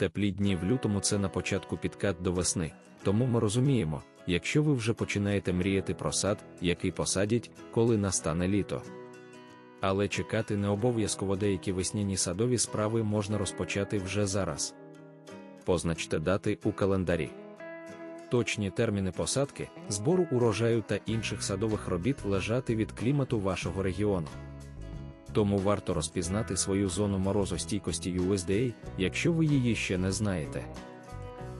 Теплі дні в лютому це на початку підкат до весни, тому ми розуміємо, якщо ви вже починаєте мріяти про сад, який посадять, коли настане літо. Але чекати не обов'язково деякі весняні садові справи можна розпочати вже зараз. Позначте дати у календарі. Точні терміни посадки, збору урожаю та інших садових робіт лежати від клімату вашого регіону. Тому варто розпізнати свою зону морозостійкості USDA, якщо ви її ще не знаєте.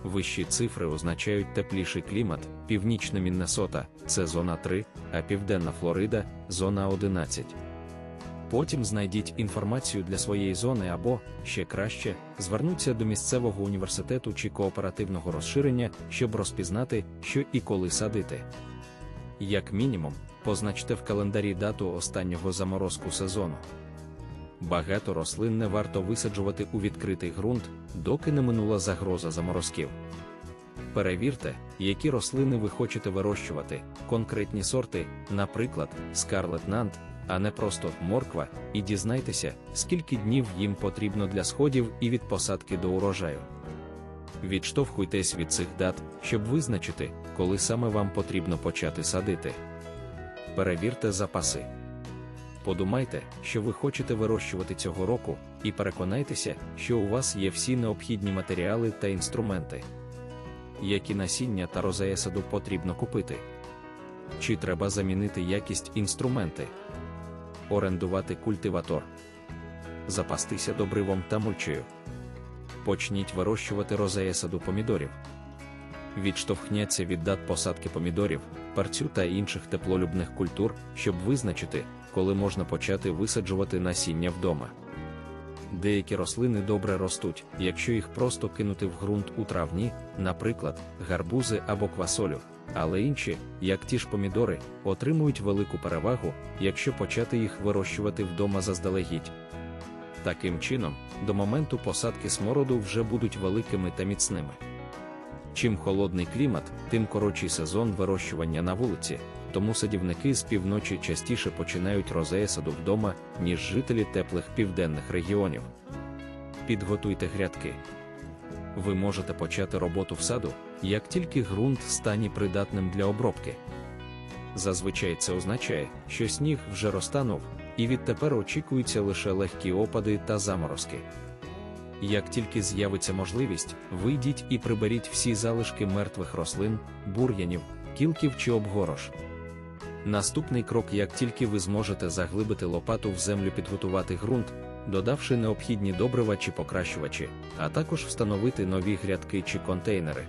Вищі цифри означають тепліший клімат, північна Міннесота це зона 3, а південна Флорида зона 11. Потім знайдіть інформацію для своєї зони або, ще краще, звернуться до місцевого університету чи кооперативного розширення, щоб розпізнати, що і коли садити. Як мінімум, позначте в календарі дату останнього заморозку сезону. Багато рослин не варто висаджувати у відкритий ґрунт, доки не минула загроза заморозків. Перевірте, які рослини ви хочете вирощувати, конкретні сорти, наприклад, Scarlet Nant, а не просто морква, і дізнайтеся, скільки днів їм потрібно для сходів і від посадки до урожаю. Відштовхуйтесь від цих дат, щоб визначити, коли саме вам потрібно почати садити. Перевірте запаси. Подумайте, що ви хочете вирощувати цього року, і переконайтеся, що у вас є всі необхідні матеріали та інструменти. Які насіння та розея саду потрібно купити? Чи треба замінити якість інструменти? Орендувати культиватор, запастися добривом та мульчею. Почніть вирощувати розея саду помідорів. Відштовхняться від дат посадки помідорів, парцю та інших теплолюбних культур, щоб визначити, коли можна почати висаджувати насіння вдома. Деякі рослини добре ростуть, якщо їх просто кинути в ґрунт у травні, наприклад, гарбузи або квасолю, але інші, як ті ж помідори, отримують велику перевагу, якщо почати їх вирощувати вдома заздалегідь. Таким чином, до моменту посадки смороду вже будуть великими та міцними. Чим холодний клімат, тим коротший сезон вирощування на вулиці, тому садівники з півночі частіше починають розея саду вдома, ніж жителі теплих південних регіонів. Підготуйте грядки. Ви можете почати роботу в саду, як тільки ґрунт стане придатним для обробки. Зазвичай це означає, що сніг вже розтанув, і відтепер очікуються лише легкі опади та заморозки. Як тільки з'явиться можливість, вийдіть і приберіть всі залишки мертвих рослин, бур'янів, кілків чи обгорош. Наступний крок, як тільки ви зможете заглибити лопату в землю, підготувати ґрунт, додавши необхідні добрива чи покращувачі, а також встановити нові грядки чи контейнери.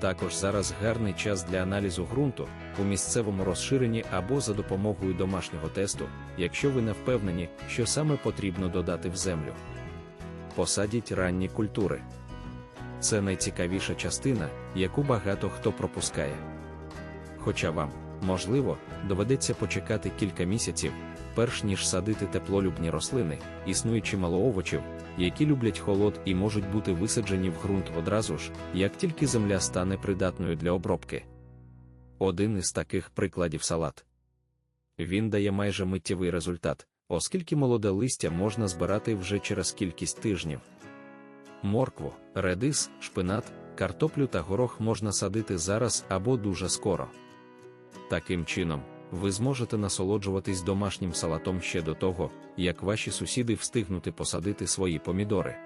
Також зараз гарний час для аналізу ґрунту у місцевому розширенні або за допомогою домашнього тесту, якщо ви не впевнені, що саме потрібно додати в землю. Посадіть ранні культури. Це найцікавіша частина, яку багато хто пропускає. Хоча вам, можливо, доведеться почекати кілька місяців, перш ніж садити теплолюбні рослини, існує чимало овочів, які люблять холод і можуть бути висаджені в ґрунт одразу ж, як тільки земля стане придатною для обробки. Один із таких прикладів салат. Він дає майже миттєвий результат, оскільки молоде листя можна збирати вже через кількість тижнів. Моркву, редис, шпинат, картоплю та горох можна садити зараз або дуже скоро. Таким чином, ви зможете насолоджуватись домашнім салатом ще до того, як ваші сусіди встигнути посадити свої помідори.